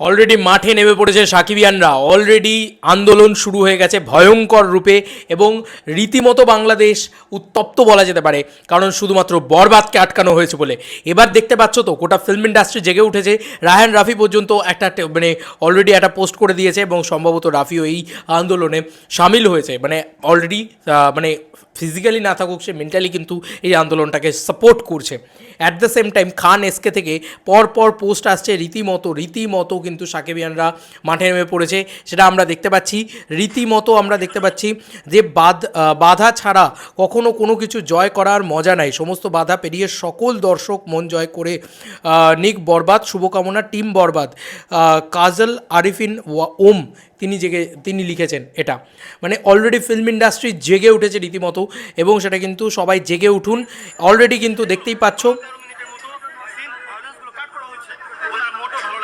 Already মাঠে নেমে পড়েছে সাকিবিয়ানরা। অলরেডি আন্দোলন শুরু হয়ে গেছে ভয়ঙ্কর রূপে এবং রীতিমতো বাংলাদেশ উত্তপ্ত বলা যেতে পারে। কারণ শুধুমাত্র বরবাদকে আটকানো হয়েছে বলে। এবার দেখতে পাচ্ছ তো, গোটা ফিল্ম ইন্ডাস্ট্রি জেগে উঠেছে। রায়হান রাফি পর্যন্ত একটা মানে অলরেডি একটা পোস্ট করে দিয়েছে এবং সম্ভবত রাফিও এই আন্দোলনে সামিল হয়েছে। মানে অলরেডি মানে ফিজিক্যালি না থাকুক, সে মেন্টালি কিন্তু এই আন্দোলনটাকে সাপোর্ট করছে। At the same time Khan SK থেকে পর পর পোস্ট আসছে। রীতিমতো রীতিমতো কিন্তু সাকিবিয়ানরা মাঠে নেমে পড়েছে, সেটা আমরা দেখতে পাচ্ছি। রীতিমতো আমরা দেখতে পাচ্ছি যে বাদ বাধা ছাড়া কখনো কোনো কিছু জয় করার মজা নাই। সমস্ত বাধা পেরিয়ে সকল দর্শক মন জয় করে নিক বরবাদ, শুভকামনা, টিম বরবাদ। কাজল আরিফিন ওম, তিনি জেগে, তিনি লিখেছেন এটা। মানে অলরেডি ফিল্ম ইন্ডাস্ট্রি জেগে উঠেছে রীতিমতো, এবং সেটা কিন্তু সবাই জেগে উঠুন। অলরেডি কিন্তু দেখতেই পাচ্ছ।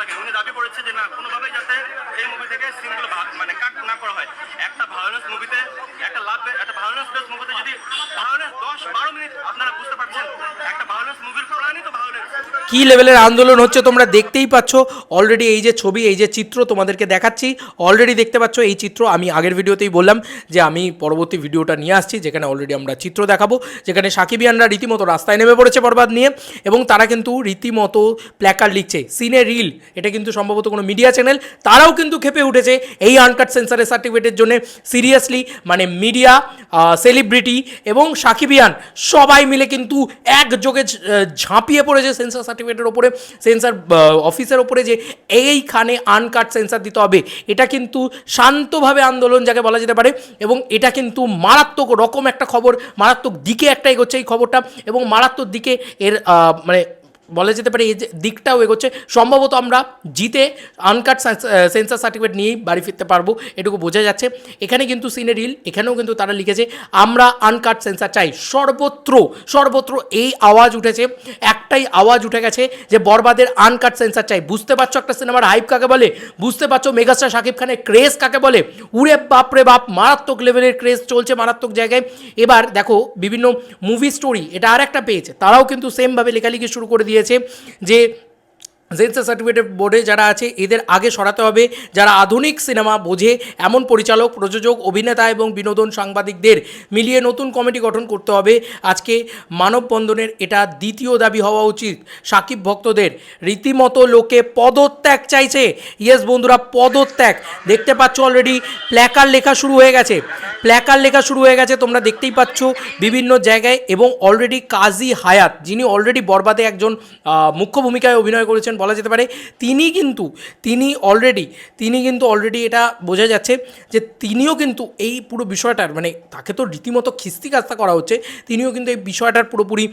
লাগে। উনি দাবি করেছে যে না, কোনোভাবেই যাতে এই মুভি থেকে সিনগুলো মানে কাট না করা হয়। একটা ভায়োলেন্স মুভিতে একটা লাভ একটা ভায়োলেন্স বেস মুভিতে যদি ভায়োলেন্স দশ বারো মিনিট আপনারা বুঝতে পারছেন একটা ভায়োলেন্স মুভির প্রাণই তো ভায়োলেন্স কি লেভেলের আন্দোলন হচ্ছে তোমরা দেখতেই পাচ্ছ। অলরেডি এই যে ছবি, এই যে চিত্র তোমাদেরকে দেখাচ্ছি। অলরেডি দেখতে পাচ্ছ এই চিত্র। আমি আগের ভিডিওতেই বললাম যে আমি পরবর্তী ভিডিওটা নিয়ে আসছি, যেখানে অলরেডি আমরা চিত্র দেখাবো। যেখানে সাকিবিয়ানরা রীতিমতো রাস্তায় নেমে পড়েছে বরবাদ নিয়ে এবং তারা কিন্তু রীতিমতো প্ল্যাকার লিখছে। সিনে রিল এটা কিন্তু সম্ভবত কোনো মিডিয়া চ্যানেল তারাও কিন্তু খেপে উঠেছে এই আনকাট সেন্সারের সার্টিফিকেটের জন্য। সিরিয়াসলি মানে মিডিয়া সেলিব্রিটি এবং সাকিবিয়ান সবাই মিলে কিন্তু একযোগে ঝাঁপিয়ে পড়েছে সেন্সার সার্টিফিকেটের ওপরে সেন্সার অফিসের ওপরে যে এইখানে আনকাট সেন্সার দিতে হবে, এটা কিন্তু শান্তভাবে আন্দোলন যাকে বলা যেতে পারে, এবং এটা কিন্তু মারাত্মক রকম একটা খবর, মারাত্মক দিকে একটা এগোচ্ছে এই খবরটা, এবং মারাত্মক দিকে এর মানে বলা যেতে পারে এই যে দিকটাও এগোচ্ছে। সম্ভবত আমরা জিতে আনকাট সেন্সার সার্টিফিকেট নিয়েই বাড়ি ফিরতে পারব, এটুকু বোঝা যাচ্ছে। এখানে কিন্তু সিনে রিল এখানেও কিন্তু তারা লিখেছে, আমরা আনকাট সেন্সার চাই। সর্বত্র সর্বত্র এই আওয়াজ উঠেছে, একটাই আওয়াজ উঠে গেছে যে বরবাদের আনকাট সেন্সার চাই। বুঝতে পারছ একটা সিনেমার হাইপ কাকে বলে? বুঝতে পারছ মেগাস্টার শাকিব খানের ক্রেজ কাকে বলে? উড়ে বাপরে বাপ, মারাত্মক লেভেলের ক্রেজ চলছে মারাত্মক জায়গায়। এবার দেখো বিভিন্ন মুভি স্টোরি এটা আর একটা পেয়েছে তারাও কিন্তু সেমভাবে লেখালেখি শুরু করে দিয়েছে যে সেন্সার সার্টিফিকেট বোর্ডে যারা আছে, এদের আগে সরাতে হবে। যারা আধুনিক সিনেমা বোঝে, এমন পরিচালক, প্রযোজক, অভিনেতা এবং বিনোদন সাংবাদিকদের মিলিয়ে নতুন কমিটি গঠন করতে হবে। আজকে মানববন্ধনের এটা দ্বিতীয় দাবি হওয়া উচিত। সাকিব ভক্তদের, রীতিমতো লোকে পদত্যাগ চাইছে। ইয়েস বন্ধুরা, পদত্যাগ। দেখতে পাচ্ছ অলরেডি প্ল্যাকার লেখা শুরু হয়ে গেছে। প্ল্যাকার লেখা শুরু হয়ে গেছে, তোমরা দেখতেই পাচ্ছ বিভিন্ন জায়গায় এবং অলরেডি কাজী হায়াত, যিনি অলরেডি বরবাদে একজন মুখ্য ভূমিকায় অভিনয় করেছেন বলা যেতে পারে, তিনি কিন্তু, তিনি অলরেডি তিনি কিন্তু অলরেডি এটা বোঝা যাচ্ছে যে তিনিও কিন্তু এই পুরো বিষয়টার মানে তাকে তো রীতিমতো খিস্তি কাস্তা করা হচ্ছে, তিনিও কিন্তু এই বিষয়টার পুরোপুরি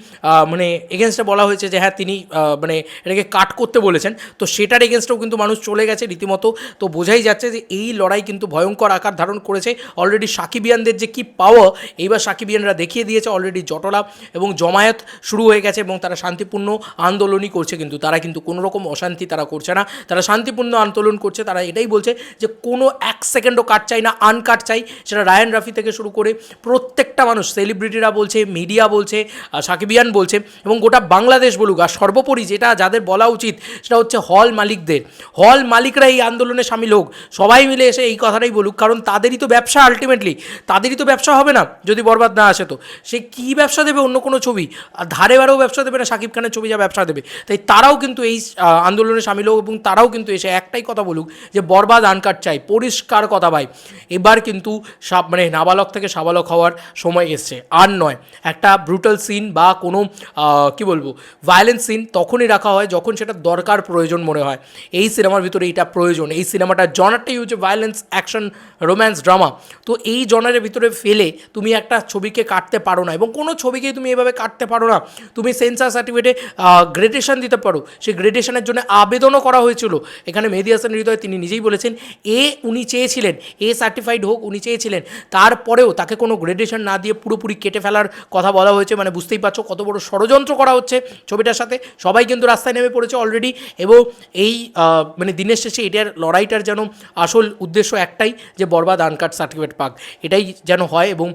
মানে এগেনস্টে বলা হয়েছে যে হ্যাঁ তিনি মানে এটাকে কাট করতে বলেছেন। তো সেটার এগেনস্টেও কিন্তু মানুষ চলে গেছে রীতিমতো। তো বোঝাই যাচ্ছে যে এই লড়াই কিন্তু ভয়ঙ্কর আকার ধারণ করেছে। অলরেডি সাকিবিয়ানদের যে কি পাওয়ার এইবার সাকিবিয়ানরা দেখিয়ে দিয়েছে অলরেডি জটলা এবং জমায়েত শুরু হয়ে গেছে এবং তারা শান্তিপূর্ণ আন্দোলনই করছে কিন্তু, তারা কিন্তু কোনো রকম অশান্তি তারা করছে না। তারা শান্তিপূর্ণ আন্দোলন করছে, তারা এটাই বলছে যে কোনো এক সেকেন্ডও কাট চাই না, আনকাট চাই। সেটা রায়ান রাফি থেকে শুরু করে প্রত্যেকটা মানুষ সেলিব্রিটিরা বলছে মিডিয়া বলছে সাকিবিয়ান বলছে এবং গোটা বাংলাদেশ বলুক। আর সর্বোপরি যেটা যাদের বলা উচিত, সেটা হচ্ছে হল মালিকদের। হল মালিকরা এই আন্দোলনে সামিল হোক। সবাই মিলে এসে এই কথাটাই বলুক, কারণ তাদেরই তো ব্যবসা আলটিমেটলি তাদেরই তো ব্যবসা হবে না, যদি বরবাদ না আসে তো। সে কী ব্যবসা দেবে? অন্য কোনো ছবি? আর ধারে বারেও ব্যবসা দেবে না, সাকিব খানের ছবি যা ব্যবসা দেবে। তাই তারাও কিন্তু এই আন্দোলনে সামিল হোক এবং তারাও কিন্তু এসে একটাই কথা বলুক যে বরবাদ আনকাট চাই। পরিষ্কার কথা ভাই। এবার কিন্তু সাব মানে নাবালক থেকে সাবালক হওয়ার সময় এসছে। আর নয়, একটা ব্রুটাল সিন বা কোনো কি বলব ভায়োলেন্স সিন তখনই রাখা হয় যখন সেটা দরকার প্রয়োজন মনে হয়। এই সিনেমার ভিতরে এইটা প্রয়োজন। এই সিনেমাটার জনারটাই হচ্ছে ভায়োলেন্স অ্যাকশন রোম্যান্স ড্রামা তো এই জনারের ভিতরে ফেলে তুমি একটা ছবিকে কাটতে পারো না এবং কোনো ছবিকেই তুমি এভাবে কাটতে পারো না। তুমি সেন্সার সার্টিফিকেটে গ্রেডেশন দিতে পারো। সেই গ্রেডেশনের জন্য আবেদনও করা হয়েছিল। এখানে মেহেদি হাসান হৃদয় তিনি নিজেই বলেছেন, এ উনি চেয়েছিলেন, এ সার্টিফাইড হোক উনি চেয়েছিলেন। তারপরেও তাকে কোনো গ্রেডেশন না দিয়ে পুরোপুরি কেটে ফেলার কথা বলা হয়েছে। মানে বুঝতেই পারছ কত বড় ষড়যন্ত্র করা হচ্ছে ছবিটার সাথে। সবাই কিন্তু রাস্তায় নেমে পড়েছে অলরেডি এবং এই মানে দিনের শেষে এটার লড়াইটার যেন আসল উদ্দেশ্য একটাই, যে বরবাদ আনকাট সার্টিফিকেট পাক। এটাই যেন হয় এবং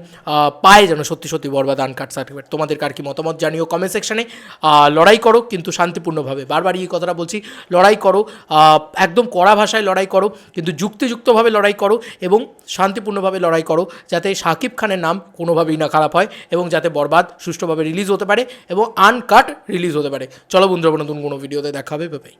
পায় যেন সত্যি সত্যি বরবাদ আনকাট সার্টিফিকেট তোমাদের কার কি মতামত জানিও কমেন্ট সেকশনে লড়াই করো কিন্তু শান্তিপূর্ণভাবে। বারবার এই কথা কথাটা বলছি, লড়াই করো একদম কড়া ভাষায় লড়াই করো, কিন্তু যুক্তিযুক্তভাবে লড়াই করো এবং শান্তিপূর্ণভাবে লড়াই করো, যাতে শাকিব খানের নাম কোনোভাবেই না খারাপ হয় এবং যাতে বরবাদ সুষ্ঠুভাবে রিলিজ হতে পারে এবং আনকাট রিলিজ হতে পারে। চলো বন্ধুরা, নতুন কোনো ভিডিওতে দেখা হবে বাই